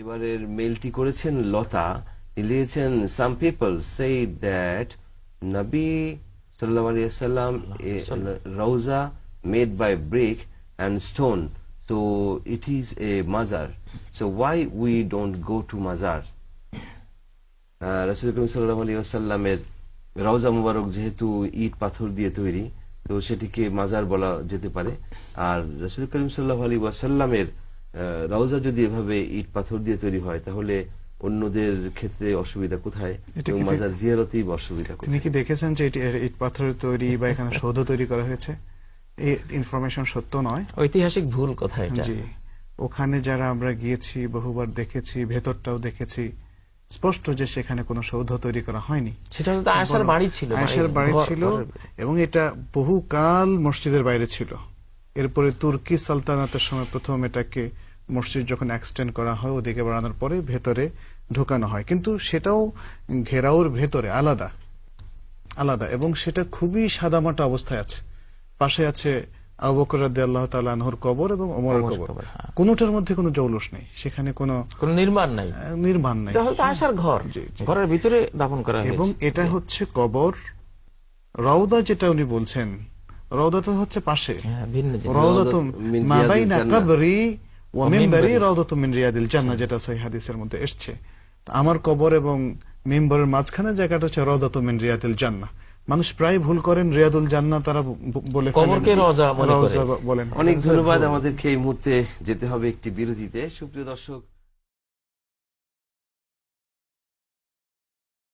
এবারের মেলটি করেছেন লতা। লিখেছেন সাম পিপল সে দ্যাট নবী সাল্লাহ আলিয়াল্লাম রৌজা made by brick and stone so it is a মাজার so why we don't go to মাজার রসুল করিম সাল্লাহ আলী আসাল্লামের রওজা মুবারক যেহেতু ইট পাথর দিয়ে তৈরি, তো সেটিকে মাজার বলা যেতে পারে। আর রসুল করিম সাল্লাহ আলী ওয়াসাল্লামের রওজা যদি এভাবে ইট পাথর দিয়ে তৈরি হয় তাহলে অন্যদের ক্ষেত্রে অসুবিধা কোথায়? এবং মাজার জিয়ারতেই অসুবিধা তিনি কি দেখেছেন যে ইট পাথরের তৈরি বা এখানে সৌধ তৈরি করা হয়েছে? এই ইনফরমেশন সত্য নয়। ঐতিহাসিক ভুল কথা এটা। জি। ওখানে যারা আমরা গিয়েছি বহুবার দেখেছি ভেতরটাও দেখেছি স্পষ্ট যে সেখানে কোনো সৌধ তৈরি করা হয়নি। সেটা আয়সার বাড়ি ছিল আয়েশার বাড়ি ছিল এবং এটা বহুকাল মসজিদের বাইরে ছিল। এরপরে তুর্কি সালতানাতের সময় প্রথম এটাকে মসজিদ যখন এক্সটেন্ড করা হয় ওদিকে বাড়ানোর পরে ভেতরে ঢোকানো হয়। কিন্তু সেটাও ঘেরাওর ভেতরে আলাদা আলাদা এবং সেটা খুবই সাদামাটা অবস্থায় আছে। পাশে আছে আবু বকর রাদিয়াল্লাহু তাআলা কবর এবং ওমরের কবর। হ্যাঁ। কোনোটার মধ্যে কোনো জৌলুস নেই। সেখানে কোনো কোনো নির্মাণ নাই। নির্মাণ নাই। আয়সার ঘর। ঘরের ভিতরে দাপন করা এবং এটা হচ্ছে কবর। রওদা যেটা উনি বলছেন হচ্ছে পাশে। হ্যাঁ, ভিন্ন জিনিস। রওদাতু মা বাইনা কবরি ওয়া ও মিনবারি মিনবারি। মিন রিয়াদিল জান্নাহ যেটা সহিহ হাদিসের মধ্যে এসেছে। আমার কবর এবং মিম্বরের মাঝখানে জায়গাটা হচ্ছে রওদাতু মিন রিয়াদিল জান্নাহ। মানুষ প্রায় ভুল করেন রিয়াদুল জান্নাহ তারা বলে কবরকে মনে অনেক ধন্যবাদ আমাদেরকে এই মুহূর্তে যেতে হবে একটি বিরতিতে। সুপ্রিয় দর্শক